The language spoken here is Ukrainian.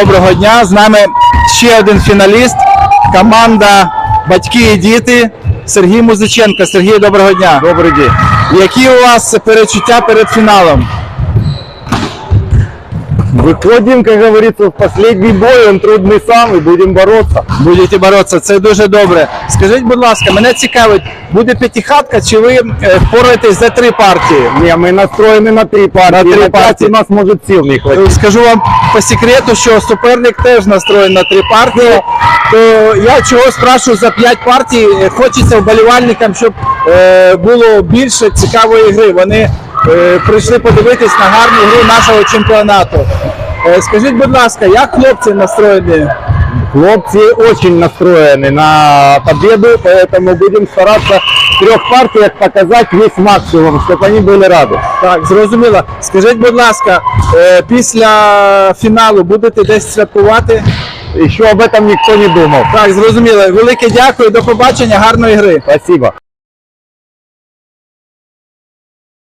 Доброго дня. З нами ще один фіналіст. Команда Батьки і діти Сергій Музиченко. Сергій, доброго дня. Добрий день. Які у вас перечуття перед фіналом? Выходим, как говорится, в последний бой, он трудный сам, и будем бороться. Будете боротися, це дуже добре. Скажіть, будь ласка, мене цікавить, буде п'ятихатка, чи ви е, впораєтесь за три партії? Не, мы настроены на три партии. На три на пять партии. у нас может сил не хватить. Скажу вам по секрету, що суперник теж настроєн на три партії. То я чого спрашиваю за п'ять партій. Е, Хочеться вболівальникам, щоб е, було більше цікавої гри. Вони е, прийшли подивитись на гарну гру нашого чемпіонату. Е, скажіть, будь ласка, як хлопці настроєні? Хлопцы очень настроены на победу, поэтому будем стараться в трех партиях показать весь максимум, чтобы они были рады. Так, зрозуміло. Скажіть, будь ласка, е, після фіналу будете десь святкувати? Еще об этом никто не думал. Так, зрозуміло. Велике дякую, до побачення, гарної гри. Спасибо.